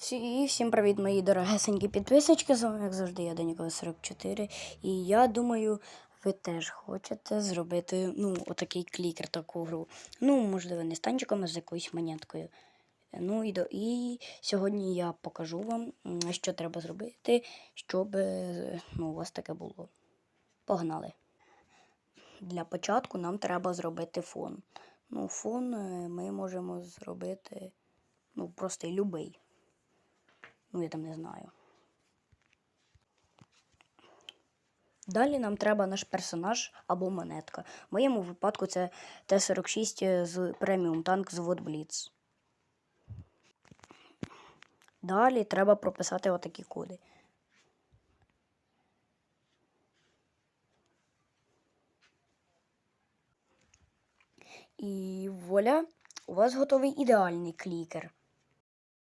Всі, всім привіт, мої дорогесенькі підписнички. З вами, як завжди, я Данікова 44. І я думаю, ви теж хочете зробити ну, отакий клікер, таку гру. Ну, можливо, не з танчиком, а з якоюсь монеткою. Ну і, до, і сьогодні я покажу вам, що треба зробити, щоб е, ну, у вас таке було. Погнали. Для початку нам треба зробити фон. Ну, фон е, ми можемо зробити ну, просто любий. Ну, я там не знаю. Далі нам треба наш персонаж або монетка. В моєму випадку це Т-46 з преміум танк звод Бліц. Далі треба прописати отакі коди. І вуаля, у вас готовий ідеальний клікер.